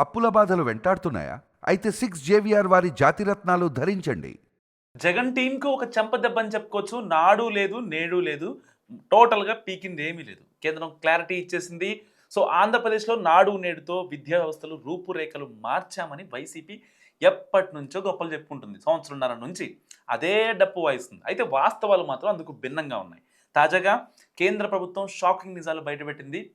అప్పుల బాధలు వెంటాడుతున్నాయా? అయితే సిక్స్ జేవిఆర్ వారి జాతిరత్నాలు ధరించండి. జగన్ టీంకు ఒక చెంపదెబ్బ అని చెప్పుకోవచ్చు. నాడు లేదు నేడు లేదు. టోటల్గా పీకింది ఏమీ లేదు. కేంద్రం క్లారిటీ ఇచ్చేసింది. సో ఆంధ్రప్రదేశ్లో నాడు నేడుతో విద్యా వ్యవస్థలు రూపురేఖలు మార్చామని వైసీపీ ఎప్పటి నుంచో గొప్పలు చెప్పుకుంటుంది. సంవత్సరంన్నర నుంచి అదే డప్పు వాయిస్తుంది. అయితే వాస్తవాలు మాత్రం అందుకు భిన్నంగా ఉన్నాయి. తాజాగా కేంద్ర ప్రభుత్వం షాకింగ్ నిజాలు బయటపెట్టింది.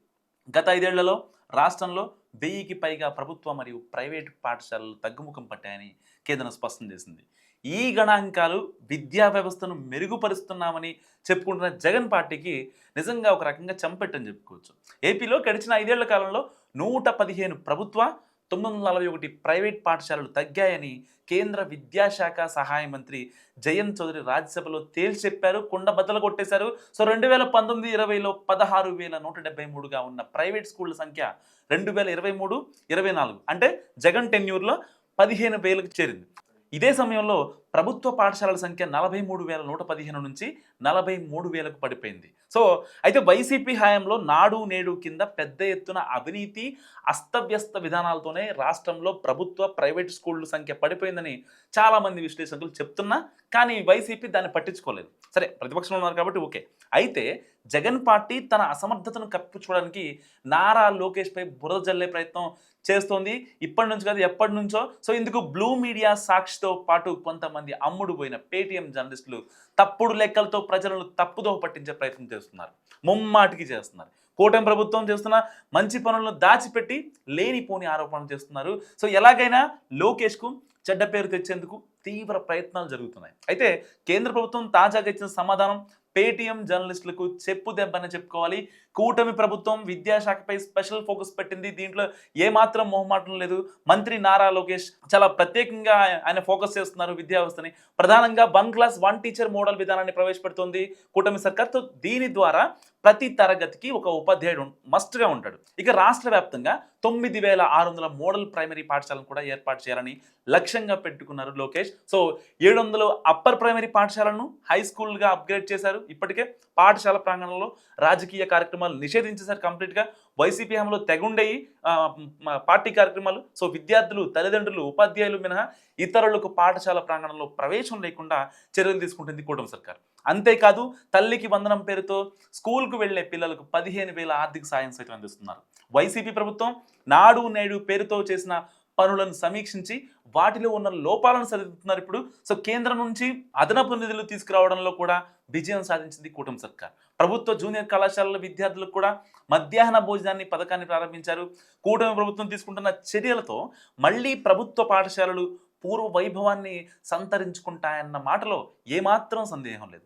గత ఐదేళ్ళలో రాష్ట్రంలో వెయ్యికి పైగా ప్రభుత్వ మరియు ప్రైవేటు పాఠశాలలు తగ్గుముఖం పట్టాయని కేంద్రం స్పష్టం చేసింది. ఈ గణాంకాలు విద్యా వ్యవస్థను మెరుగుపరుస్తున్నామని చెప్పుకుంటున్న జగన్ పార్టీకి నిజంగా ఒక రకంగా చంపెట్టని చెప్పుకోవచ్చు. ఏపీలో గడిచిన ఐదేళ్ళ కాలంలో నూట పదిహేను ప్రభుత్వ తొమ్మిది వందల నలభై ఒకటి ప్రైవేట్ పాఠశాలలు తగ్గాయని కేంద్ర విద్యాశాఖ సహాయ మంత్రి జయంత్ చౌదరి రాజ్యసభలో తేల్చి చెప్పారు. కుండ బద్దలు కొట్టేశారు. సో రెండు వేల పంతొమ్మిది ఇరవైలో పదహారు వేల నూట డెబ్బై మూడుగా ఉన్న ప్రైవేట్ స్కూళ్ళ సంఖ్య రెండు వేల ఇరవై మూడు ఇరవై నాలుగు. అంటే జగన్ టెన్యూర్లో పదిహేను వేలకు చేరింది. ఇదే సమయంలో ప్రభుత్వ పాఠశాలల సంఖ్య నలభై మూడు వేల నూట పదిహేను నుంచి నలభై మూడు వేలకు పడిపోయింది. సో అయితే వైసీపీ హయాంలో నాడు నేడు కింద పెద్ద ఎత్తున అవినీతి అస్తవ్యస్త విధానాలతోనే రాష్ట్రంలో ప్రభుత్వ ప్రైవేట్ స్కూళ్ళ సంఖ్య పడిపోయిందని చాలామంది విశ్లేషకులు చెప్తున్నా కానీ వైసీపీ దాన్ని పట్టించుకోలేదు. సరే ప్రతిపక్షంలో ఉన్నారు కాబట్టి ఓకే. అయితే జగన్ పార్టీ తన అసమర్థతను కప్పించుకోవడానికి నారా లోకేష్పై బురద జల్లే ప్రయత్నం చేస్తోంది. ఇప్పటి నుంచి కాదు ఎప్పటి నుంచో. సో ఇందుకు బ్లూ మీడియా సాక్షితో పాటు కొంతమంది అమ్ముడు పోయిన పేటీఎం జర్నలిస్టులు తప్పుడు లెక్కలతో ప్రజలను తప్పుదోవ పట్టించే ప్రయత్నం చేస్తున్నారు. ముమ్మాటికి చేస్తున్నారు. కూటమి ప్రభుత్వం చేస్తున్న మంచి పనులను దాచిపెట్టి లేనిపోని ఆరోపణలు చేస్తున్నారు. సో ఎలాగైనా లోకేష్కు చెడ్డ పేరు తెచ్చేందుకు తీవ్ర ప్రయత్నాలు జరుగుతున్నాయి. అయితే కేంద్ర ప్రభుత్వం తాజాగా ఇచ్చిన సమాధానం పేటీఎం జర్నలిస్టులకు చెప్పు దెబ్బని చెప్పుకోవాలి. కూటమి ప్రభుత్వం విద్యాశాఖపై స్పెషల్ ఫోకస్ పెట్టింది. దీంట్లో ఏమాత్రం మొహమాటం లేదు. మంత్రి నారా లోకేష్ చాలా ప్రత్యేకంగా ఆయన ఫోకస్ చేస్తున్నారు విద్యా వ్యవస్థని. ప్రధానంగా one class one teacher model విధానాన్ని ప్రవేశపెడుతుంది కూటమి సర్కార్తో. దీని ద్వారా ప్రతి తరగతికి ఒక ఉపాధ్యాయుడు మస్ట్గా ఉంటాడు. ఇక రాష్ట్ర వ్యాప్తంగా తొమ్మిది వేల ఆరు వందల మోడల్ ప్రైమరీ పాఠశాలను కూడా ఏర్పాటు చేయాలని లక్ష్యంగా పెట్టుకున్నారు లోకేష్. సో ఏడు వందలు అప్పర్ ప్రైమరీ పాఠశాలను హై స్కూల్గా అప్గ్రేడ్ చేశారు. ఇప్పటికే పాఠశాల ప్రాంగణంలో రాజకీయ కార్యక్రమాలు నిషేధించేసారు కంప్లీట్గా. వైసీపీ హామీలో తెగుండయి పార్టీ కార్యక్రమాలు. సో విద్యార్థులు తల్లిదండ్రులు ఉపాధ్యాయులు మినహా ఇతరులకు పాఠశాల ప్రాంగణంలో ప్రవేశం లేకుండా చర్యలు తీసుకుంటుంది కూటమి సర్కార్. అంతేకాదు తల్లికి వందనం పేరుతో స్కూల్కు వెళ్ళే పిల్లలకు పదిహేను వేల ఆర్థిక సాయం సైతం అందిస్తున్నారు. వైసీపీ ప్రభుత్వం నాడు నేడు పేరుతో చేసిన పనులను సమీక్షించి వాటిలో ఉన్న లోపాలను సరిదిద్దుతున్నారు ఇప్పుడు. సో కేంద్రం నుంచి అదనపు నిధులు తీసుకురావడంలో కూడా విజయం సాధించింది కూటమి సర్కార్. ప్రభుత్వ జూనియర్ కళాశాలల విద్యార్థులకు కూడా మధ్యాహ్న భోజనాన్ని పథకాన్ని ప్రారంభించారు. కూటమి ప్రభుత్వం తీసుకుంటున్న చర్యలతో మళ్ళీ ప్రభుత్వ పాఠశాలలు పూర్వ వైభవాన్ని సంతరించుకుంటాయన్న మాటలో ఏమాత్రం సందేహం లేదు.